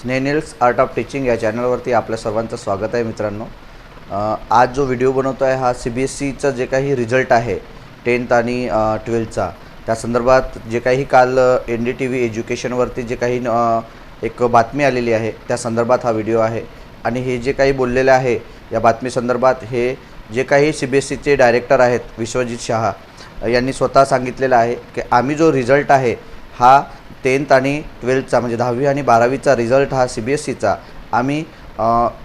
स्नेनिल्स art of teaching या चॅनलवरती आपल्या सर्वांचं स्वागत आहे मित्रांनो. आज जो व्हिडिओ बनवतो आहे हा सी बी एस सीचं जे काही रिझल्ट आहे टेन्थ आणि ट्वेल्थचा त्या संदर्भात जे काही काल एन डी टी व्ही एज्युकेशनवरती जे काही एक बातमी आलेली आहे त्या संदर्भात हा व्हिडिओ आहे. आणि हे जे काही बोललेलं आहे या बातमीसंदर्भात हे जे काही सी बी एस सीचे डायरेक्टर आहेत विश्वजित शहा यांनी स्वतः सांगितलेलं आहे की आम्ही जो रिझल्ट आहे हा टेन्थ आणि ट्वेल्थचा म्हणजे दहावी आणि बारावीचा रिझल्ट हा सी बी एस सीचा आम्ही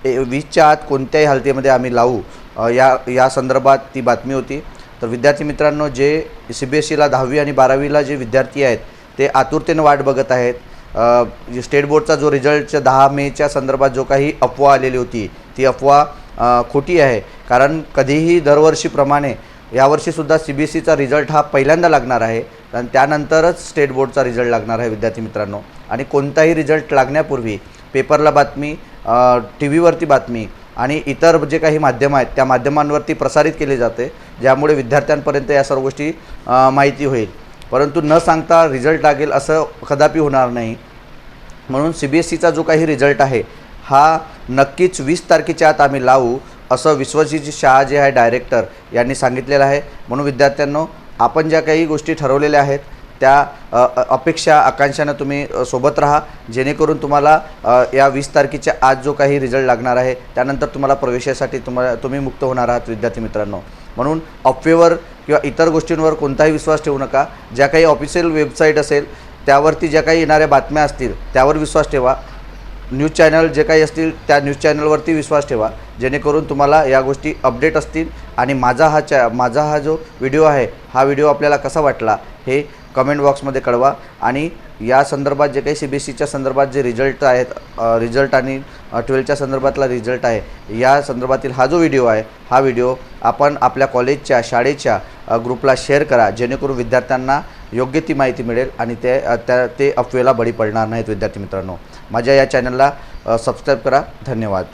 ए- वीसच्या आत कोणत्याही हालतीमध्ये आम्ही लावू या या संदर्भात ती बातमी होती. तर विद्यार्थी मित्रांनो जे सी बी एस सीला दहावी आणि बारावीला जे विद्यार्थी आहेत ते आतुरतेनं वाट बघत आहेत. स्टेट बोर्डचा जो रिझल्टच्या दहा मेच्या संदर्भात जो काही अफवा आलेली होती ती अफवा खोटी आहे. कारण कधीही दरवर्षीप्रमाणे यावर्षीसुद्धा सी बी एस सीचा रिझल्ट हा पहिल्यांदा लागणार आहे. आणि त्यानंतरच स्टेट बोर्डचा रिझल्ट लागणार आहे विद्यार्थी मित्रांनो. आणि कोणताही रिझल्ट लागण्यापूर्वी पेपरला बातमी टी व्हीवरती बातमी आणि इतर जे काही माध्यमं आहेत त्या माध्यमांवरती प्रसारित केली जाते ज्यामुळे विद्यार्थ्यांपर्यंत या सर्व गोष्टी माहिती होईल. परंतु न सांगता रिझल्ट लागेल असं कदापि होणार नाही. म्हणून सी बी एस सीचा जो काही रिझल्ट आहे हा नक्कीच वीस तारखेच्या आत आम्ही लावू. असं विश्वजित शाह जे आहे डायरेक्टर यांनी सांगितलेलं आहे. म्हणून विद्यार्थ्यांनो आपण ज्या काही गोष्टी ठरवलेल्या आहेत त्या अपेक्षा आकांक्षानं तुम्ही सोबत राहा. जेणेकरून तुम्हाला या वीस तारखेच्या आज जो काही रिझल्ट लागणार आहे त्यानंतर तुम्हाला प्रवेशासाठी तुम्हाला तुम्ही मुक्त होणार आहात विद्यार्थी मित्रांनो. म्हणून अफवेवर किंवा इतर गोष्टींवर कोणताही विश्वास ठेवू नका. ज्या काही ऑफिशियल वेबसाईट असेल त्यावरती ज्या काही येणाऱ्या बातम्या असतील त्यावर विश्वास ठेवा. न्यूज चॅनल जे काही असतील त्या न्यूज चॅनलवरती विश्वास ठेवा. जेणेकरून तुम्हाला या गोष्टी अपडेट असतील आणि माझा हा चॅ माझा हा जो व्हिडिओ आहे हा व्हिडिओ आपल्याला कसा वाटला हे कमेंट बॉक्समध्ये कळवा. आणि या संदर्भात जे काही सी बी एस सीच्या संदर्भात जे रिझल्ट आहेत रिझल्ट आणि ट्वेल्थच्या संदर्भातला रिझल्ट आहे या संदर्भातील हा जो व्हिडिओ आहे हा व्हिडिओ आपण आपल्या कॉलेजच्या शाळेच्या ग्रुपला शेअर करा. जेणेकरून विद्यार्थ्यांना योग्य ती माहिती मिळेल आणि ते त्या ते अफवेला बळी पडणार नाहीत विद्यार्थी मित्रांनो. माझ्या या चॅनलला सबस्क्राईब करा. धन्यवाद.